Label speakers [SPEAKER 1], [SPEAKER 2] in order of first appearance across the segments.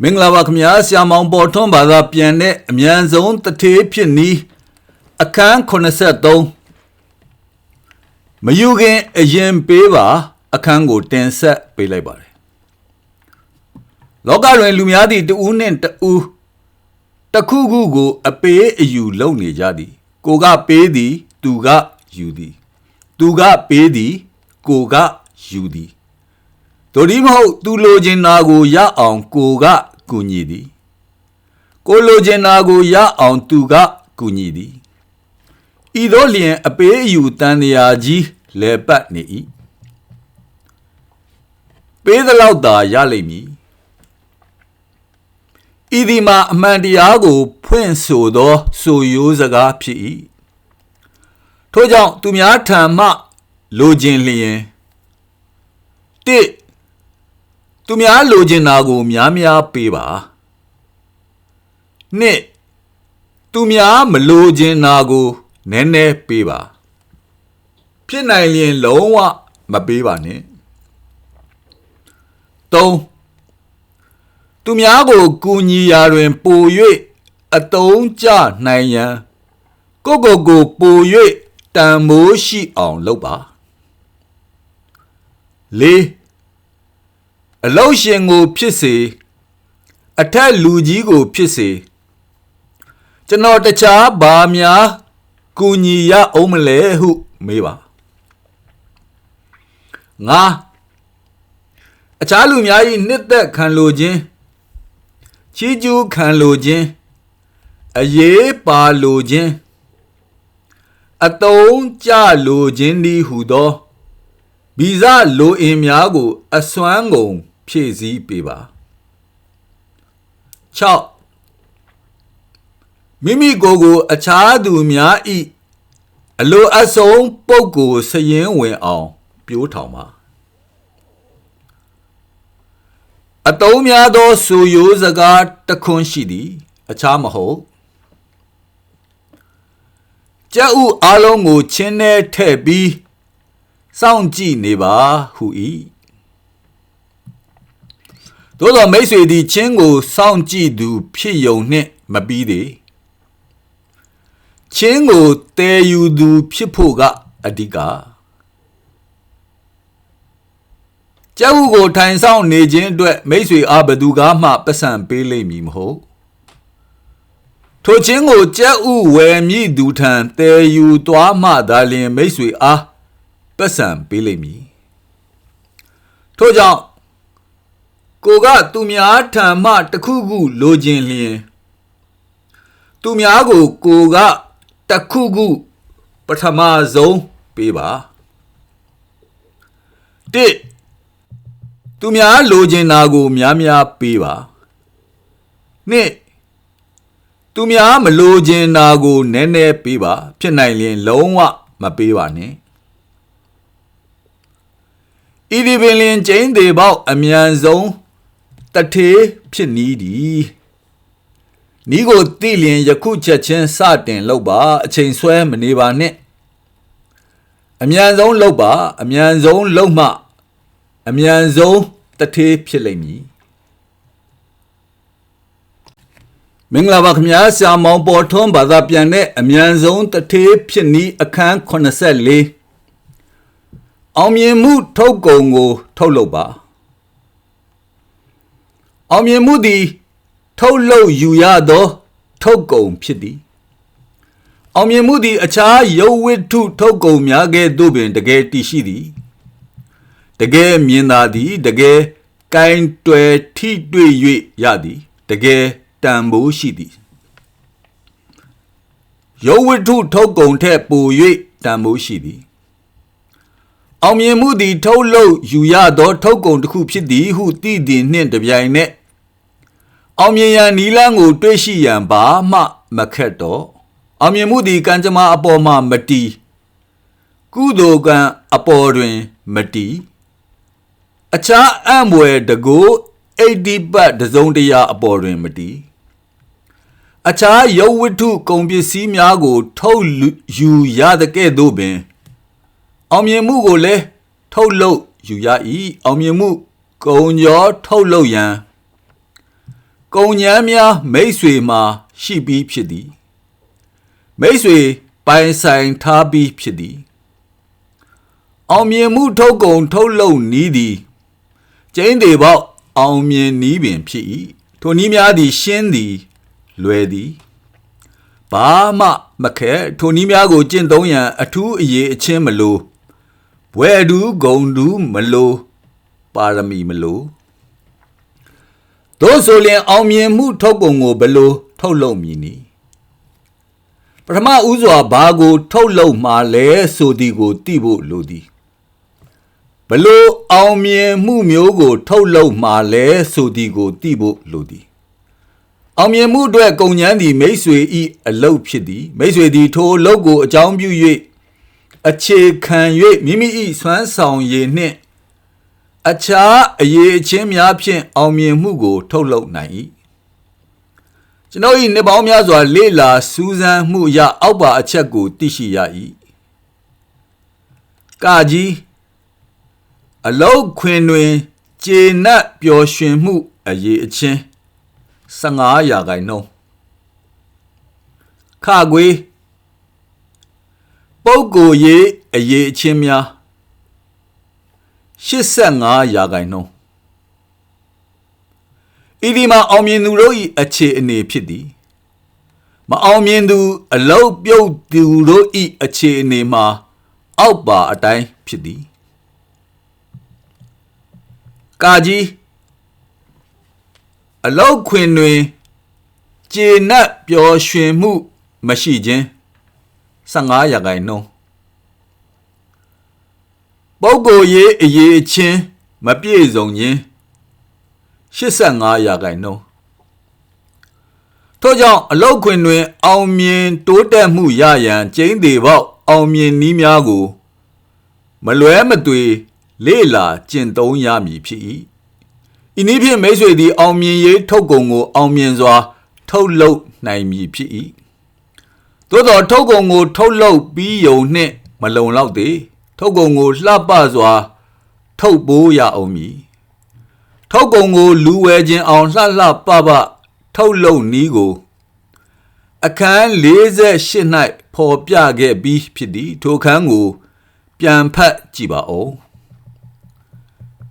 [SPEAKER 1] မင်္ဂလာပါခင်ဗျာဆရာမောင်ပေါ်ထွန်းဘာသာပြန်တဲ့အမြန်ဆုံးတထေးဖြစ်နီးအခန်း83မယူခင်အရင်ပေးပါ အခန်းကိုတင်ဆက်ပေးလိုက်ပါတယ်လောကတွင်လူများသည့်တဦးနှင့်တဦးတစ်ခုခုကို အပေးအယူလုပ်နေကြသည် ကိုကပေးသည် သူကယူသည် သူကပေးသည် ကိုကယူသည် တို့ဒီမဟုတ်သူလိုချင်တာကိုရအောင်ကိုကကူညီသည်ကိုလိုချင်တာကိုရအောင်သူကကူညီသည်ဤသို့လျင်အပေးအယူတန်တရာကြီးလဲပတ်နေ၏ပေးသလောက်သာရလိမ့်မည်ဤဒီမှာအမှန်တရားကို ဖွင့်ဆိုသောဆိုရိုးစကားဖြစ်၏ထို့ကြောင့်သူများထံမှ လိုချင်လျင်တိ သူများလိုချင်တာကို များများပေးပါနှစ်သူများမလိုချင်တာကိုနည်းနည်းပေးပါဖြစ်နိုင်ရင်လုံးဝမပေးပါနဲ့သုံးသူများကိုကူညီရာတွင် ပို၍အတုံးကျနိုင်ရန်ကိုကိုကိုပို၍တန်မိုးရှိအောင်လုပ်ပါလေး အလောက်ရှင်ကိုဖြစ်စေအထက်လူကြီးကိုဖြစ်စေကျွန်တော်တခြားဘာများကူညီရအောင်မလဲဟုမေးပါငါအခြားလူများ၏နှစ်သက်ခံလိုခြင်းချီးကျူးခံလိုခြင်းအရေးပါလိုခြင်းအတုံးကြလိုခြင်းဒီဟုသောဗီဇလိုအင်များကို အစွမ်းကုန် ဖြည့်ဆည်းပေးပါ6မိမိကိုယ်ကို အခြားသူများဤအလိုအဆုံးပုဂ္ဂိုလ်စရင်ဝင်အောင်ပြိုးထောင်ပါအတုံးများသောဆိုရိုးစကားတခွန်းရှိသည် အခြားမဟုတ်ကြက်ဥအလုံးကိုချင်းထဲထည့်ပြီးစောင့်ကြည့်နေပါဟု၏ သို့သောမိတ်ဆွေသည်ချင်းကိုစောင့်ကြည့်သူ ဖြစ်ယုံနှင့်မပြီးသေးချင်းကိုတည်ယူသူဖြစ်ဖို့ကအဓိကကျုပ်ကိုထိုင်ဆောင်နေခြင်းအတွက်မိတ်ဆွေအားဘသူကမှပတ်စံပေးလိမ့်မည်မဟုတ်ထိုချင်းကိုကြက်ဥဝယ်မြည်သူထံတည်ယူသွားမှသာလျှင်မိတ်ဆွေအားပတ်စံပေးလိမ့်မည်ထို့ကြောင့် ကိုကသူများထံမှတခုခုလိုချင်လျင်သူများကိုကိုကတခုခုပထမဆုံးပေးပါတစ်သူများလိုချင်တာကို များများပေးပါနှစ်သူများမလိုချင်တာကိုနည်းနည်းပေးပါ ဖြစ်နိုင်ရင် လုံးဝမပေးပါနဲ့ဤဒီပင်လင်ကျင်းသေးပေါက်အမြန်ဆုံး တထေးဖြစ်နီးသည်နီးကိုတိလျင်ယခုချက်ချင်းစတင်လောက်ပါအချိန်ဆွဲမနေပါနဲ့အမြန်ဆုံးလောက်ပါအမြန်ဆုံးလောက်မှအမြန်ဆုံးတထေးဖြစ်လိမ့်မည်မင်္ဂလာပါခင်ဗျာဆရာမောင်ပေါ်ထွန်းဘာသာပြန်တဲ့အမြန်ဆုံးတထေးဖြစ်နီးအခန်း84အောင်မြင်မှုထုတ်ကုန်ကို ထုတ်လုပ်ပါ အောင်မြင်မှုသည် ထုတ်လုပ်ယူရသော ထုတ်ကုန်ဖြစ်သည်အောင်မြင်မှုသည်အခြားယုတ်ဝိထုထုတ်ကုန်များကဲ့သို့ပင်တကယ်တည်ရှိသည်တကယ်မြင်သာသည်တကယ်ကင်တွယ်ထိတွေ့၍ရသည်တကယ်တန်ဖိုးရှိသည်ယုတ်ဝိထုထုတ်ကုန်ထက်ပို၍တန်ဖိုးရှိသည်အောင်မြင်မှုသည် ထုတ်လုပ်ယူရသော ထုတ်ကုန်တစ်ခုဖြစ်သည်ဟုသိသည်နှင့်တပြိုင်နက် အောင်မြင်ရန်နီလန်းကို တွေ့ရှိရန်ဘာမှမခက်တော့အောင်မြင်မှုသည်ကံကြမ္မာအပေါ်မှမတီးကုသိုလ်ကံအပေါ်တွင်မတီးအခြားအံ့ဘွယ်တကိုအိတ်ဒီပတ်တစုံတရာအပေါ်တွင်မတီးအခြားယုတ်ဝတ္ထုကုန်ပစ္စည်းများကို ထုတ်ယူရတဲ့ကဲ့သို့ပင် အောင်မြင်မှုကိုလည်းထုတ်လုပ်ယူရ၏အောင်မြင်မှုကုံကျော်ထုတ်လုပ်ရန် ကုံညမ်းများမိတ်ဆွေမှာရှိပြီးဖြစ်သည်မိတ်ဆွေပိုင်ဆိုင်ထားပြီးဖြစ်သည်အောင်မြင်မှုထုတ်ကုန်ထုတ်လုပ်နီးသည်ကျင်းသေးပေါက်အောင်မြင်နီးပင်ဖြစ်၏ထိုနီးများသည်ရှင်းသည်လွယ်သည်ဘာမှမခဲထိုနီးများကိုကျင့်သုံးရန်အထူးအရေးအချင်းမလိုဘွယ်အတူဂုံတူမလိုပါရမီမလို တို့ဆိုလျင်အောင်မြင်မှုထုတ်ပုံကိုဘယ်လိုထုတ်လုပ်မည်နည်းပထမဦးစွာဘာကို ထုတ်လုပ်မှာလဲဆိုသည်ကိုသိဖို့လိုသည်ဘလို့အောင်မြင်မှုမျိုးကို ထုတ်လုပ်မှာလဲဆိုသည်ကိုသိဖို့လိုသည်အောင်မြင်မှုအတွက်ကုန်ကျန်းသည်မိတ်ဆွေဤအလုတ်ဖြစ်သည်မိတ်ဆွေသည်ထိုအလုတ်ကိုအကြောင်းပြု၍အခြေခံ၍မိမိ၏စွမ်းဆောင်ရည်နှင့် အခြားအရေးအချင်းများဖြင့်အောင်မြင်မှုကို ထုတ်လုပ်နိုင်၏ကျွန်တော်၏နှစ်ပေါင်းများစွာ လေ့လာစူးစမ်းမှုအရအောက်ပါအချက်ကိုသိရှိရ၏ကာကြီးအလောက်ခွင်တွင်ကျေနပ်ပျော်ရွှင်မှုအရေးအချင်း15ရာခိုင်နှုန်းခခွေပုပ်ကိုရေးအရေးအချင်းများ 85ရာခိုင်နှုန်းဤဒီမှာအောင်မြင်သူတို့၏အခြေအနေဖြစ်သည်မအောင်မြင်သူ အလုတ်ပြုတ်သူတို့၏အခြေအနေမှာအောက်ပါအတိုင်းဖြစ်သည်ကာကြီးအလောက်ခွင်တွင်ကျေနပ်ပျော်ရွှင်မှုမရှိခြင်း15ရာခိုင်နှုန်း ပုဂ္ဂိုလ်ရေးအရေးအချင်းမပြည့်စုံခြင်း85ရာခိုင်နှုန်းထို့ကြောင့်အလောက်ခွင်တွင် အောင်မြင်တိုးတက်မှုရရန်ကျင်းသေးပေါက်အောင်မြင်နည်းများကို မလွဲမသွေလေ့လာကျင့်သုံးရမည်ဖြစ်၏ဤနည်းဖြင့်မိတ်ဆွေသည် အောင်မြင်ရေးထုတ်ကုန်ကို အောင်မြင်စွာ ထုတ်လုပ်နိုင်မည်ဖြစ်၏သို့သောထုတ်ကုန်ကို ထုတ်လုပ်ပြီးယုံနှင့် မလုံလောက်သေး ထုတ်ကုန်ကိုလှပစွာ ထုတ်ပိုးရအောင်မည်ထုတ်ကုန်ကိုလူဝဲခြင်းအောင်လှလှပပထုတ်လုပ်နည်းကို အခန်း48၌ဖော်ပြခဲ့ပြီးဖြစ်သည်ထိုခန်းကို ပြန်ဖတ်ကြည့်ပါဦး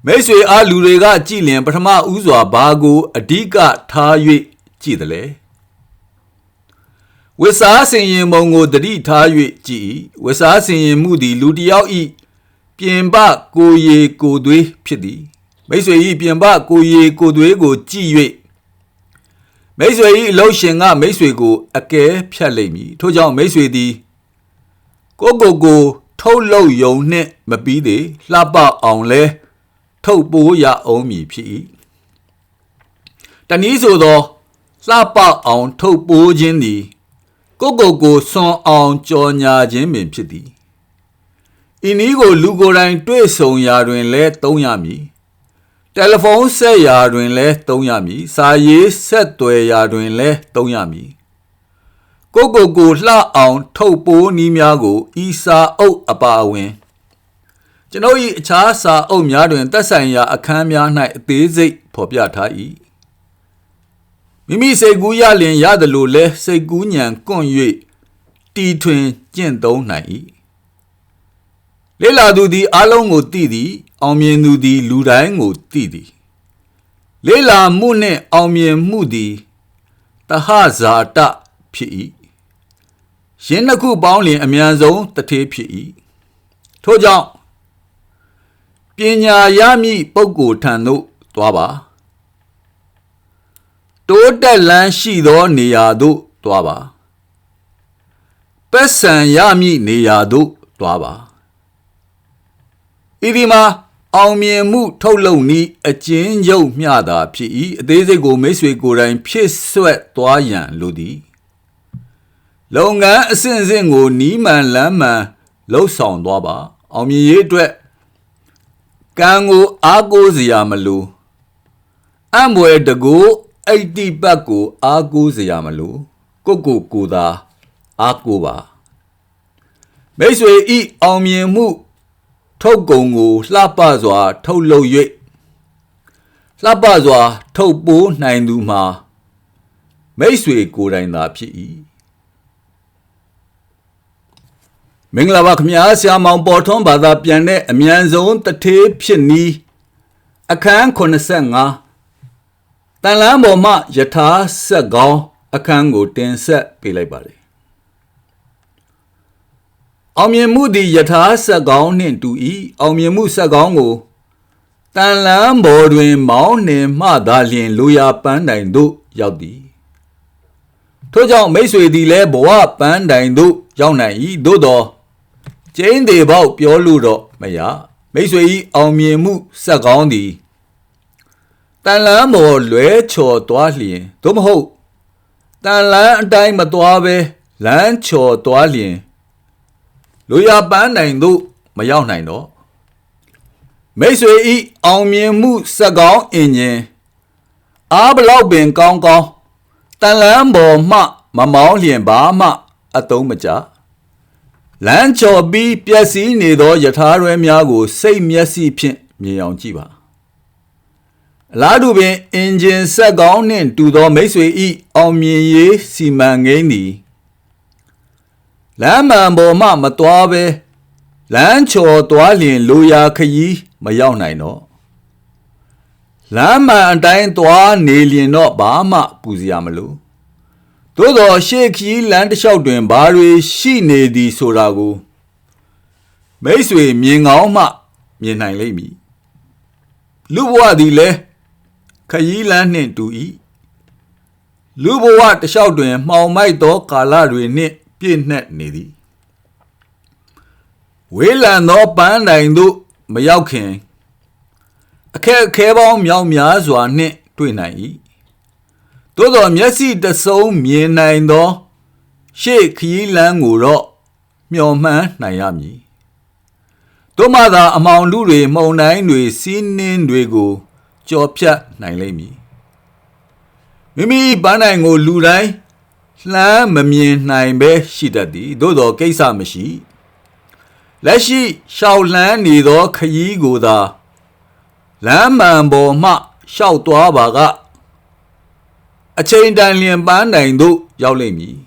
[SPEAKER 1] မိတ်ဆွေအားလူတွေကကြည်လင်ပထမဦးစွာဘာကိုအဓိကထား၍ကြည်တယ်လေ ဝိစားစင်ရင်မုံကိုတတိထား၍ကြည်ဝိစားစင်ရင်မှုသည်လူတစ်ယောက်ဤပြင်ပကိုရီကိုသွေးဖြစ်သည်မိတ်ဆွေဤပြင်ပကိုရီကိုသွေးကိုကြည်၍မိတ်ဆွေဤအလုံးရှင်ကမိတ်ဆွေကိုအကဲဖြတ်လိမ့်မည်ထို့ကြောင့်မိတ်ဆွေသည်ကိုကိုကိုထုတ်လုပ်ယုံနှင့်မပြီးသေးလှပအောင်လဲထုတ်ပိုးရအောင်မည်ဖြစ်၏တနည်းဆိုသောလှပအောင်ထုတ်ပိုးခြင်းသည် ကိုကိုကိုဆွန်အောင်ကြော်ညာခြင်းပင်ဖြစ်သည်ဤနည်းကိုလူကိုယ်တိုင်တွေ့ဆုံရာတွင်လည်းသုံးရမည်တယ်လီဖုန်းဆက်ရာတွင်လည်းသုံးရမည်စာရေးဆက်သွယ်ရာတွင်လည်းသုံးရမည်ကိုကိုကိုလှအောင်ထုတ်ပိုးနည်းများကိုဤစာအုပ်အပါအဝင်ကျွန်ုပ်၏အခြားစာအုပ်များတွင်သက်ဆိုင်ရာအခန်းများ၌အသေးစိတ်ဖော်ပြထား၏ မိမိစိတ်ကူးရလျင်ရတယ်လို့လဲစိတ်ကူးညံကွန့်၍တီထွင်ကျင့်သုံးနိုင်၏လေလာသူသည်အလုံးကိုသိသည် အောင်မြင်သူသည် လူတိုင်းကိုသိသည်လေလာမှုနှင့်အောင်မြင်မှုသည်တဟဇာတဖြစ်၏ယင်းနှစ်ခုပေါင်းလျင်အမြန်ဆုံးတထေးဖြစ်၏ထို့ကြောင့်ပညာရမည့်ပုဂ္ဂိုလ်ထံသို့သွားပါ တိုးတက်လန်းရှိသောနေရာသို့သွားပါပက်ဆံရမည့်နေရာသို့သွားပါဤဒီမှာအောင်မြင်မှုထုတ်လုပ်နည်းအကျဉ်းချုပ်မျှတာဖြစ်၏အသေးစိတ်ကိုမိတ်ဆွေကိုယ်တိုင်ဖြစ်ဆွက်သွားရန်လိုသည်လုပ်ငန်းအစဉ်အစဉ်ကိုနီးမှန်လမ်းမှန်လှုပ်ဆောင်သွားပါ အောင်မြင်ရေးအတွက်ကံကိုအားကိုးစရာမလိုအံ့ဘွယ်တကူ အိတ်တိပတ်ကို အားကိုးစရာမလိုကိုကိုကိုသာအားကိုးပါမိတ်ဆွေဤအောင်မြင်မှု ထုတ်ကုန်ကိုလှပစွာ ထုတ်လုပ်၍လှပစွာ ထုတ်ပိုးနိုင်သူမှာမိတ်ဆွေကိုယ်တိုင်သာဖြစ်၏မင်္ဂလာပါခင်ဗျာဆရာမောင်ပေါ်ထွန်းဘာသာပြန်တဲ့အမြန်ဆုံးတထေးဖြစ်နီးအခန်း85 တန်လန်းပေါ်မှယထာဆက်ကောင်းအခန်းကိုတင်ဆက်ပေးလိုက်ပါတယ်အောင်မြင်မှုသည်ယထာဆက်ကောင်းနှင့်တူ၏အောင်မြင်မှုဆက်ကောင်းကိုတန်လန်းပေါ်တွင် မောင်းနှင်မှသာလျင်လူရပန်းတိုင်သို့ရောက်သည်ထို့ကြောင့်မိတ်ဆွေသည်လည်းဘဝပန်းတိုင်သို့ရောက်နိုင်၏သို့သောကျင်းသေးပေါက်ပြောလို့တော့မရမိတ်ဆွေ၏အောင်မြင်မှုဆက်ကောင်းသည် တန်လန်းပေါ်လွဲချော်သွားလျင်သို့မဟုတ်တန်လန်းအတိုင်းမသွားဘဲလမ်းချော်သွားလျင်လူရပန်းနိုင်သို့မရောက်နိုင်တော့မိတ်ဆွေဤအောင်မြင်မှုစက်ကောင်းအင်ဂျင်အားဘလောက်ပင်ကောင်းကောင်းတန်လန်းပေါ်မှမမောင်းလျင်ဘာမှအတုံးမကြလမ်းချော်ပြီးပျက်စီးနေသောယထာရွဲများကို စိတ်မျက်စိဖြင့်မြင်အောင်ကြည့်ပါ အလားတူပင်အင်ဂျင်ဆက်ကောင်းနှင့်တူသောမိတ်ဆွေဤအောင်မြင်ရေးစီမံကိန်းသည်လမ်းမှန်ပေါ်မှမသွားဘဲလမ်းချော်သွားလျင်လိုရာခရီးမရောက်နိုင်တော့လမ်းမှန်အတိုင်းသွားနေလျင်တော့ဘာမှပူစရာမလိုသို့သောရှေ့ခီးလမ်းတစ်လျှောက်တွင်ဘာတွေရှိနေသည်ဆိုတာကိုမိတ်ဆွေမြင်ကောင်းမှမြင်နိုင်လိမ့်မည်လူဘဝသည်လည်း ခရီးလမ်းနှင့်တူ၏လူဘဝတစ်လျှောက်တွင် မှောင်မိုက်သောကာလတွေနှင့်ပြည့်နှက်နေသည်ဝေးလံသောပန်းတိုင်သို့မရောက်ခင်အခက်အခဲပေါင်းမြောက်များစွာနှင့်တွေ့နိုင်၏သို့သောမျက်စိတစုံမြင်နိုင်သော ရှေ့ခရီးလမ်းကိုတော့မျှော်မှန်းနိုင်ရမည်တို့မှသာအမောင်လူတွေမှုန်တိုင်းတွေစီးနှင်းတွေကို ကြော်ဖြတ်နိုင်လိမ့်မည်မိမိပန်းနိုင်ကိုလူတိုင်းလှမ်းမမြင်နိုင်ပဲရှိတတ်သည်သို့သောကိစ္စမရှိလက်ရှိရှောက်လန်းနေသောခရီးကိုသာလမ်းမှန်ပေါ်မှရှောက်သွားပါကအချိန်တန်လျင်ပန်းနိုင်သို့ရောက်လိမ့်မည်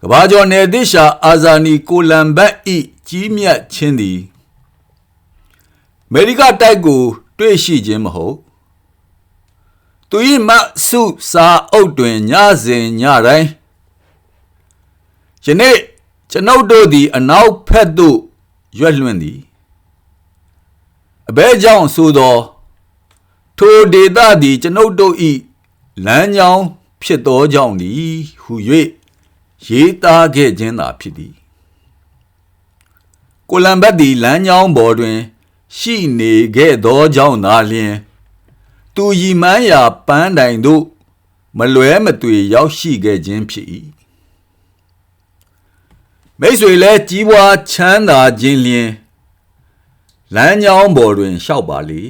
[SPEAKER 1] ကဘာကျော်နယ်သစ်ရှာအာဇာနီကိုလံဘတ်ဤကြီးမြတ်ခြင်းသည်အမေရိကတိုက်ကို တွေ့ရှိခြင်းမဟုတ်သူ၏မဆုစာအုပ်တွင်ညစဉ်ညတိုင်းယနေ့ကျွန်ုပ်တို့သည် အနောက်ဖက်သို့ရွက်လွှင့်သည်အဘဲကြောင့်ဆိုသော ထိုဒေသသည် ကျွန်ုပ်တို့၏လမ်းကြောင်းဖြစ်သောကြောင့်သည်ဟု၍ရေးသားခဲ့ခြင်းသာဖြစ်သည်ကိုလံဘတ်သည်လမ်းကြောင်းပေါ်တွင် ရှိနေခဲ့သောကြောင့်သာလျှင်သူရည်မှန်းရာပန်းတိုင်သို့မလွဲမသွေရောက်ရှိခဲ့ခြင်းဖြစ်၏မိတ်ဆွေလည်းကြီးပွားချမ်းသာခြင်းလျင်လမ်းကြောင်းပေါ်တွင်လျှောက်ပါလေ